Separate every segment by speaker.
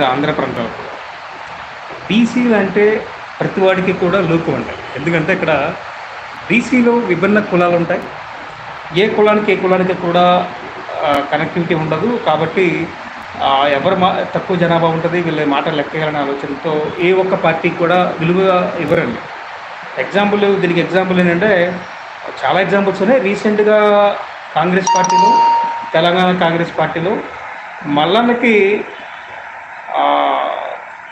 Speaker 1: లేదా ఆంధ్ర ప్రాంతాలు. బీసీలు అంటే ప్రతి వాడికి కూడా లోకు ఉంటాయి. ఎందుకంటే ఇక్కడ బీసీలో విభిన్న కులాలు ఉంటాయి. ఏ కులానికి ఏ కులానికి కూడా కనెక్టివిటీ ఉండదు. కాబట్టి ఎవరు మా తక్కువ జనాభా ఉంటుంది వీళ్ళ మాట లెక్కేయాలనే ఆలోచనతో ఏ ఒక్క పార్టీకి కూడా విలువ ఇవ్వరండి. ఎగ్జాంపుల్ దీనికి ఎగ్జాంపుల్ ఏంటంటే చాలా ఎగ్జాంపుల్స్ ఉన్నాయి. రీసెంట్గా కాంగ్రెస్ పార్టీలో తెలంగాణ కాంగ్రెస్ పార్టీలో మల్లన్నకి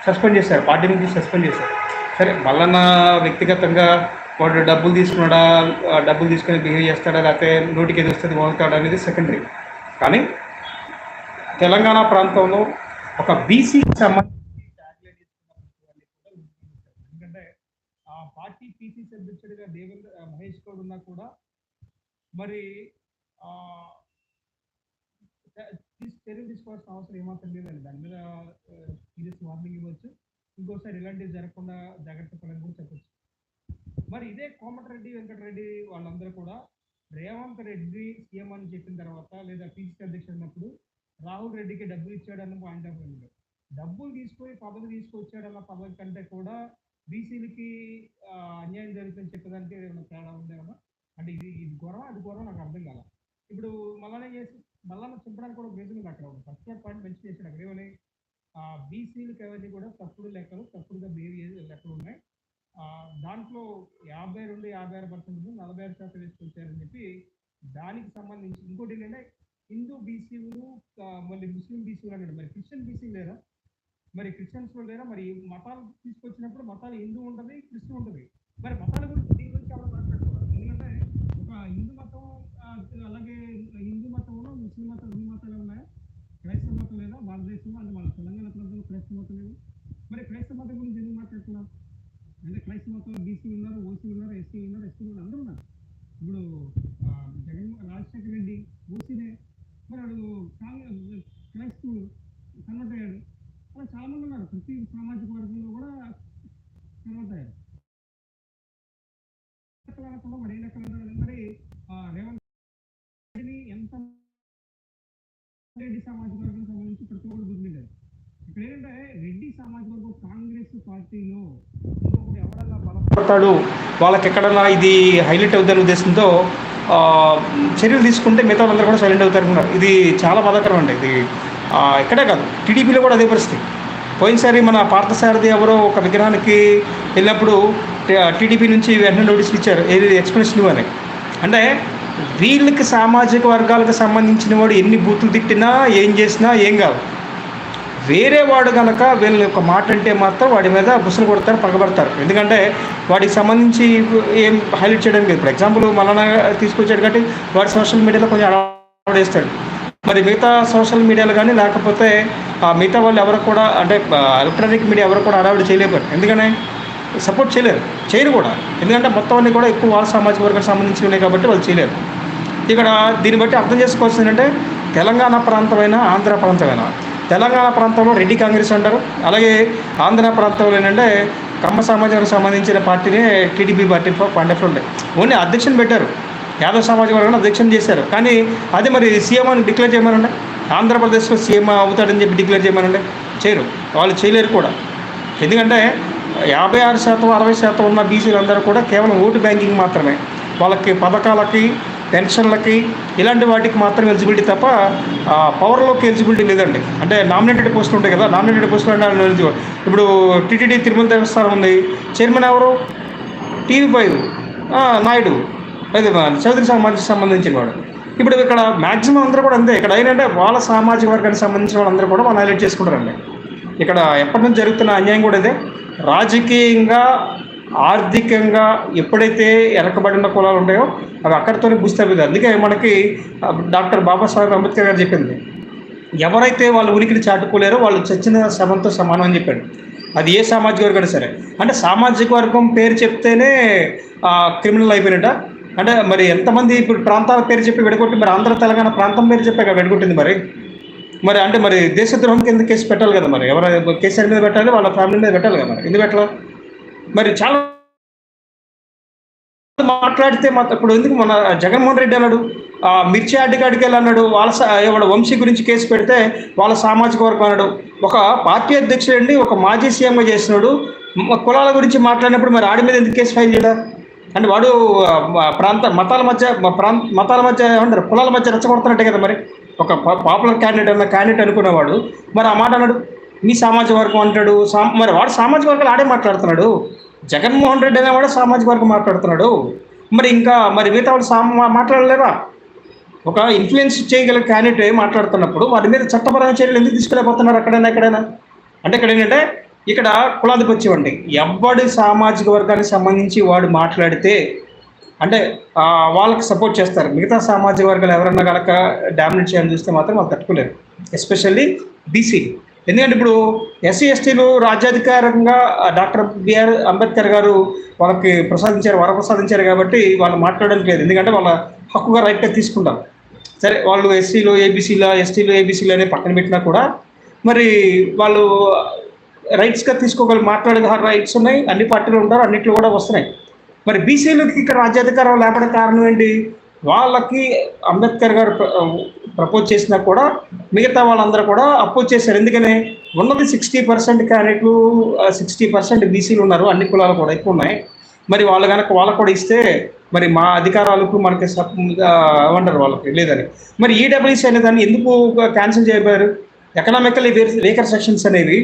Speaker 1: సస్పెండ్ చేశారు పార్టీ నుంచి సస్పెండ్ చేశారు. సరే మల్లన్న వ్యక్తిగతంగా వాడు డబ్బులు తీసుకున్నాడా డబ్బులు తీసుకొని బిహేవ్ చేస్తాడా లేకపోతే నోటికి ఏది వస్తుంది వాగుతాడా అనేది సెకండరీ. కానీ తెలంగాణ ప్రాంతంలో ఒక బీసీకి సంబంధించి ఎందుకంటే ఆ పార్టీ పీసీసీ అధ్యక్షుడిగా దేవేంద్ర మహేష్ గౌడ్ ఉన్నా కూడా మరి చర్యలు తీసుకోవాల్సిన అవసరం ఏమాత్రం లేదండి. దాని మీద చెప్పొచ్చు. ఇంకోసారి ఇలాంటివి జరగకుండా జాగ్రత్త పడని కూడా చెప్పొచ్చు. మరి ఇదే కోమటిరెడ్డి వెంకటరెడ్డి వాళ్ళందరూ కూడా రేవంత్ రెడ్డి సీఎం అని చెప్పిన తర్వాత లేదా పీసీసీ అధ్యక్షుడు ఉన్నప్పుడు రాహుల్ రెడ్డికి డబ్బులు ఇచ్చాడన్న పాయింట్ ఆఫ్ వ్యూ డబ్బులు తీసుకొని పదవి తీసుకొచ్చాడన్న పదవి కంటే కూడా బీసీలకి అన్యాయం జరుగుతుందని చెప్పడానికి ఏమైనా తేడా ఉందేమన్నా అంటే ఇది ఇది గొడవ అది గొడవ నాకు అర్థం కాల. ఇప్పుడు మళ్ళానే చేసి మళ్ళా చెప్పడానికి కూడా రీజన్ అక్కడ ఫస్ట్ పాయింట్ మెన్షన్ చేశాడు అక్కడ. ఏమని? బీసీలకు అవన్నీ కూడా తప్పుడు లెక్కలు తప్పుడుగా బిహేవ్ చేసే లెక్కలు ఉన్నాయి. ఆ, దాంట్లో యాభై రెండు యాభై ఆరు పర్సెంట్ నలభై ఆరు శాతం వేసుకొచ్చారని చెప్పి దానికి సంబంధించి ఇంకోటి ఏంటంటే హిందూ బీసీలు మళ్ళీ ముస్లిం బీసీలు అన్నాడు. మరి క్రిస్టియన్ బీసీ లేరా మరి క్రిస్టియన్స్ లేరా మరి మతాలు తీసుకొచ్చినప్పుడు మతాలు హిందూ ఉంటుంది క్రిస్టియన్ ఉంటుంది. మరి మతాల గురించి దీని గురించి ఎవరు మాట్లాడుకోవాలి? ఎందుకంటే ఒక హిందూ మతం అలాగే హిందూ మతంలో ముస్లిం మతం హిందూ మతాలు ఉన్నాయా? క్రైస్తవ మతం లేదా భారతదేశంలో అంటే మన తెలంగాణ ప్రాంతంలో క్రైస్తవ మతం లేదు. మరి క్రైస్తవ మతం గురించి ఎందుకు మాట్లాడుతున్నాం? అంటే క్రైస్తవ మతంలో బీసీ ఉన్నారు ఓసీ ఉన్నారు ఎస్సీ ఉన్నారు ఎస్టీ ఉన్నారు అందరూ ఉన్నారు. ఇప్పుడు జగన్ రాజశేఖర రెడ్డి ఓసీనే. మరి వాడు కాంగ్రెస్ క్రైస్తవుడు కన్వర్ట్ అయ్యాడు. అలా చాలా మంది ఉన్నారు. ప్రతి సామాజిక వర్గంలో కూడా కన్వర్ట్ అయ్యారు. మరి ఏ లెక్కలు మరి ఆ, రేవంత్ రెడ్డిని ఎంత రెడ్డి సామాజిక వర్గం సంబంధించి ప్రతి ఒక్కరు గుర్తించారు ఇక్కడ ఏంటంటే రెడ్డి సామాజిక వర్గం కాంగ్రెస్ పార్టీలో ఇంకొకటి బలపడతాడు వాళ్ళకి ఎక్కడన్నా ఇది హైలైట్ అవుతుందనే ఉద్దేశంతో చర్యలు తీసుకుంటే మిగతా వాళ్ళందరూ కూడా సైలెంట్ అవుతారనుకున్నారు ఇది చాలా బాధాకరం అండి. ఇది ఎక్కడే ఇక్కడే కాదు టీడీపీలో కూడా అదే పరిస్థితి. పోయినసారి మన పార్థసారథి ఎవరో ఒక విగ్రహానికి వెళ్ళినప్పుడు టీడీపీ నుంచి వెంటనే నోటీసులు ఇచ్చారు. ఏది ఎక్స్ప్రెషన్ ఇవ్వని అంటే వీళ్ళకి సామాజిక వర్గాలకు సంబంధించిన వాడు ఎన్ని బూతులు తిట్టినా ఏం చేసినా ఏం కాదు. వేరే వాడు కనుక వీళ్ళ యొక్క మాట అంటే మాత్రం వాడి మీద బుసలు కొడతారు పగబడతారు. ఎందుకంటే వాడికి సంబంధించి ఏం హైలైట్ చేయడం లేదు. ఇప్పుడు ఎగ్జాంపుల్ మళ్ళా తీసుకొచ్చాడు కాబట్టి వాడు సోషల్ మీడియాలో కొంచెం అలవాడేస్తాడు మరి మిగతా సోషల్ మీడియాలో కానీ లేకపోతే ఆ మిగతా వాళ్ళు ఎవరు కూడా అంటే ఎలక్ట్రానిక్ మీడియా ఎవరు కూడా అడావిడి చేయలేపారు ఎందుకంటే సపోర్ట్ చేయలేరు. చేయరు కూడా. ఎందుకంటే మొత్తం అన్ని కూడా ఎక్కువ వాళ్ళ సామాజిక వర్గానికి సంబంధించి ఉన్నాయి కాబట్టి వాళ్ళు చేయలేరు. ఇక్కడ దీన్ని బట్టి అర్థం చేసుకోవాల్సింది ఏంటంటే తెలంగాణ ప్రాంతమైన ఆంధ్ర ప్రాంతమైన తెలంగాణ ప్రాంతంలో రెడ్డి కాంగ్రెస్ అంటారు. అలాగే ఆంధ్ర ప్రాంతంలో ఏంటంటే కమ్మ సమాజానికి సంబంధించిన పార్టీనే టీడీపీ పార్టీ పండఫ్లు ఉండే. ఓన్లీ అధ్యక్షుని పెట్టారు. యాదవ్ సమాజ వర్గాన్ని అధ్యక్షం చేశారు. కానీ అది మరి సీఎం అని డిక్లేర్ చేయమనండి. ఆంధ్రప్రదేశ్లో సీఎం అవుతాడని చెప్పి డిక్లేర్ చేయమనండి. చేయరు. వాళ్ళు చేయలేరు కూడా. ఎందుకంటే యాభై ఆరు శాతం అరవై శాతం ఉన్న బీసీలందరూ కూడా కేవలం ఓటు బ్యాంకింగ్ మాత్రమే. వాళ్ళకి పథకాలకి పెన్షన్లకి ఇలాంటి వాటికి మాత్రం ఎలిజిబిలిటీ తప్ప ఆ, పవర్లోకి ఎలిజిబిలిటీ లేదండి. అంటే నామినేటెడ్ పోస్టులు ఉంటాయి కదా నామినేటెడ్ పోస్టులు అంటే ఇప్పుడు టీటీడీ తిరుమల దేవస్థానం ఉంది. చైర్మన్ ఎవరు? TV five. నాయుడు. అది చౌదరి సమాజానికి సంబంధించిన వాడు. ఇప్పుడు ఇక్కడ మ్యాక్సిమం అందరూ కూడా అంతే. ఇక్కడ ఏంటంటే వాళ్ళ సామాజిక వర్గానికి సంబంధించిన వాళ్ళందరూ కూడా వాళ్ళు హైలైట్ చేసుకుంటారండి. ఇక్కడ ఎప్పటి నుంచి జరుగుతున్న అన్యాయం కూడా ఇదే. రాజకీయంగా ఆర్థికంగా ఎప్పుడైతే వెనకబడిన కులాలు ఉంటాయో అవి అక్కడితోనే గుస్తవి అందుకే మనకి డాక్టర్ డాక్టర్ బాబాసాహెబ్ అంబేద్కర్ గారు చెప్పింది. ఎవరైతే వాళ్ళ ఉనికిని చాటుకోలేరో వాళ్ళు చచ్చిన శవంతో సమానం అని చెప్పాడు. అది ఏ సామాజిక వర్గం సరే. అంటే సామాజిక వర్గం పేరు చెప్తేనే క్రిమినల్ అయిపోయినట. అంటే మరి ఎంతమంది ఇప్పుడు ప్రాంతాల పేరు చెప్పి విడగొట్టి మరి ఆంధ్ర తెలంగాణ ప్రాంతం పేరు చెప్పాక విడగొట్టింది మరి? మరి అంటే మరి దేశద్రోహం కింద కేసు పెట్టాలి కదా మరి? ఎవరు కేసీఆర్ మీద పెట్టాలి వాళ్ళ ఫ్యామిలీ మీద పెట్టాలి కదా మరి? ఎందుకు పెట్టాలి మరి చాలా మాట్లాడితే మాత్రం ఇప్పుడు ఎందుకు మన జగన్మోహన్ రెడ్డి అన్నాడు మిర్చి అడ్డగాడికి వెళ్ళి అన్నాడు వాళ్ళ ఎవడ వంశీ గురించి కేసు పెడితే వాళ్ళ సామాజిక వర్గం అన్నాడు. ఒక పార్టీ అధ్యక్షుడండి ఒక మాజీ సీఎంగా చేసినాడు. కులాల గురించి మాట్లాడినప్పుడు మరి ఆడి మీద ఎందుకు కేసు ఫైల్ చేయడా? అంటే వాడు ప్రాంత మతాల మధ్య ప్రాంత మతాల మధ్య ఏమంటారు? కులాల మధ్య రెచ్చగొడుతున్నట్టే కదా మరి? ఒక పాపులర్ క్యాండిడేట్ అన్న క్యాండిడేట్ అనుకునేవాడు. మరి ఆ మాట అన్నాడు మీ సామాజిక వర్గం అంటాడు మరి వాడు సామాజిక వర్గాలు ఆడే మాట్లాడుతున్నాడు. జగన్మోహన్ రెడ్డి అనేవాడు సామాజిక వర్గం మాట్లాడుతున్నాడు. మరి ఇంకా మరి మిగతా వాళ్ళు సామా మాట్లాడలేరా ఒక ఇన్ఫ్లుయెన్స్ చేయగల క్యాండిడేట్ మాట్లాడుతున్నప్పుడు వారి మీద చట్టపరమైన చర్యలు ఎందుకు తీసుకెళ్ళిపోతున్నారు అక్కడైనా ఎక్కడైనా? అంటే ఇక్కడ ఏంటంటే ఇక్కడ కులాధిపత్యం అండి. ఎవడి సామాజిక వర్గానికి సంబంధించి వాడు మాట్లాడితే అంటే వాళ్ళకి సపోర్ట్ చేస్తారు. మిగతా సామాజిక వర్గాలు ఎవరన్నా కనుక డామినేట్ చేయాలని చూస్తే మాత్రం వాళ్ళు తట్టుకోలేరు. ఎస్పెషల్లీ బీసీ ఎందుకంటే ఇప్పుడు ఎస్సీ ఎస్టీలు రాజ్యాధికారంగా డాక్టర్ బిఆర్ అంబేద్కర్ గారు వాళ్ళకి ప్రసాదించారు వరప్రసాదించారు కాబట్టి వాళ్ళు మాట్లాడడానికి లేదు. ఎందుకంటే వాళ్ళ హక్కుగా రైట్గా తీసుకుంటారు. సరే వాళ్ళు ఎస్సీలో ఏబీసీలో ఎస్టీలో ఏబీసీలో అనే పక్కన పెట్టినా కూడా మరి వాళ్ళు రైట్స్గా తీసుకోగల మాట్లాడే రైట్స్ ఉన్నాయి అన్ని పార్టీలు ఉంటారు అన్నిట్లో కూడా వస్తున్నాయి. మరి బీసీలకి ఇక్కడ రాజ్యాధికారం లేపడం కారణం ఏంటి? వాళ్ళకి అంబేద్కర్ గారు ప్రపోజ్ చేసినా కూడా మిగతా వాళ్ళందరూ కూడా అపోజ్ చేశారు. ఎందుకని? ఉన్నది సిక్స్టీ పర్సెంట్ క్యాండిడేట్లు సిక్స్టీ పర్సెంట్ బీసీలు ఉన్నారు. అన్ని కులాలు కూడా ఎక్కువ ఉన్నాయి. మరి వాళ్ళు కనుక వాళ్ళకు కూడా ఇస్తే మరి మా అధికారాలకు మనకి సప్ ఏమంటారు వాళ్ళకి? లేదని. మరి ఈడబ్ల్యూసీ అనే దాన్ని ఎందుకు క్యాన్సిల్ చేయబోయారు? ఎకనామికలీ వేకర్ సెక్షన్స్ అనేవి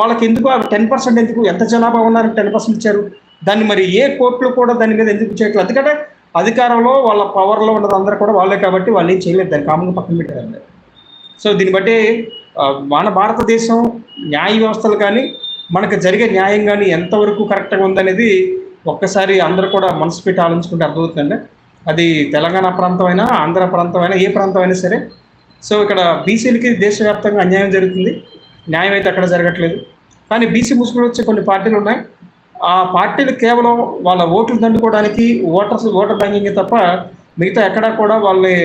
Speaker 1: వాళ్ళకి ఎందుకు టెన్ పర్సెంట్ ఎందుకు? ఎంత జనాభా ఉన్నారు? టెన్ పర్సెంట్ ఇచ్చారు. దాన్ని మరి ఏ కోర్టులు కూడా దాని మీద ఎందుకు చేయట్లేదు? ఎందుకంటే అధికారంలో వాళ్ళ పవర్లో ఉన్నది అందరూ కూడా వాళ్ళే కాబట్టి వాళ్ళు ఏం చేయలేదు. దాన్ని కామన్గా పక్కన పెట్టారు సో దీన్ని బట్టి మన భారతదేశం న్యాయ వ్యవస్థలు కానీ మనకు జరిగే న్యాయం కానీ ఎంతవరకు కరెక్ట్గా ఉందనేది ఒక్కసారి అందరూ కూడా మనసు పెట్టి ఆలోచించుకుంటే అర్థమవుతుందండి. అది తెలంగాణ ప్రాంతం అయినా ఆంధ్ర ప్రాంతం అయినా ఏ ప్రాంతం అయినా సరే. సో ఇక్కడ బీసీలకి దేశవ్యాప్తంగా అన్యాయం జరుగుతుంది. న్యాయం అయితే అక్కడ జరగట్లేదు. కానీ బీసీ ముసుగులు వచ్చే కొన్ని పార్టీలు ఉన్నాయి. ఆ పార్టీలు కేవలం వాళ్ళ ఓట్లు దండుకోవడానికి ఓటర్స్ ఓటర్ బ్యాంకింగ్ తప్ప మిగతా ఎక్కడా కూడా వాళ్ళని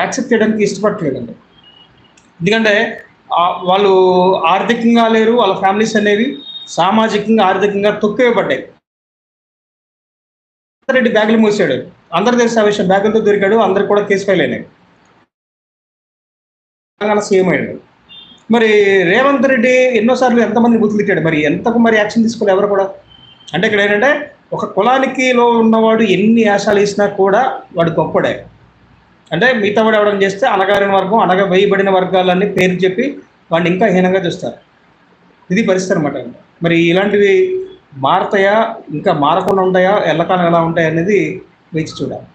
Speaker 1: యాక్సెప్ట్ చేయడానికి ఇష్టపడట్లేదండి. ఎందుకంటే వాళ్ళు ఆర్థికంగా లేరు వాళ్ళ ఫ్యామిలీస్ అనేవి సామాజికంగా ఆర్థికంగా తొక్కివేయబడ్డాయి రెడ్డి బ్యాగులు మూసాడు. అందరు తెలిసిన విషయం. బ్యాగులతో దొరికాడు. అందరు కూడా కేసు ఫైల్ అయినాయి. తెలంగాణ సీఎం అయ్యాడు. మరి రేవంత్ రెడ్డి ఎన్నోసార్లు ఎంతమంది బుద్ధులు తిట్టాడు? మరి ఎంతకు మరి యాక్షన్ తీసుకోవాలి ఎవరు కూడా? అంటే ఇక్కడ ఏంటంటే ఒక కులానికి లో ఉన్నవాడు ఎన్ని యాశాలు ఇచ్చినా కూడా వాడు గొప్పడే. అంటే మిగతా వాడు ఎవడం చేస్తే అనగారిన వర్గం అనగా వేయబడిన వర్గాలన్నీ పేరు చెప్పి వాడిని ఇంకా హీనంగా చూస్తారు. ఇది పరిస్థితి అనమాట మరి ఇలాంటివి మారతాయా? ఇంకా మారకుండా ఉంటాయా? ఎల్లకాలం ఎలా ఉంటాయా అనేది వేచి చూడాలి.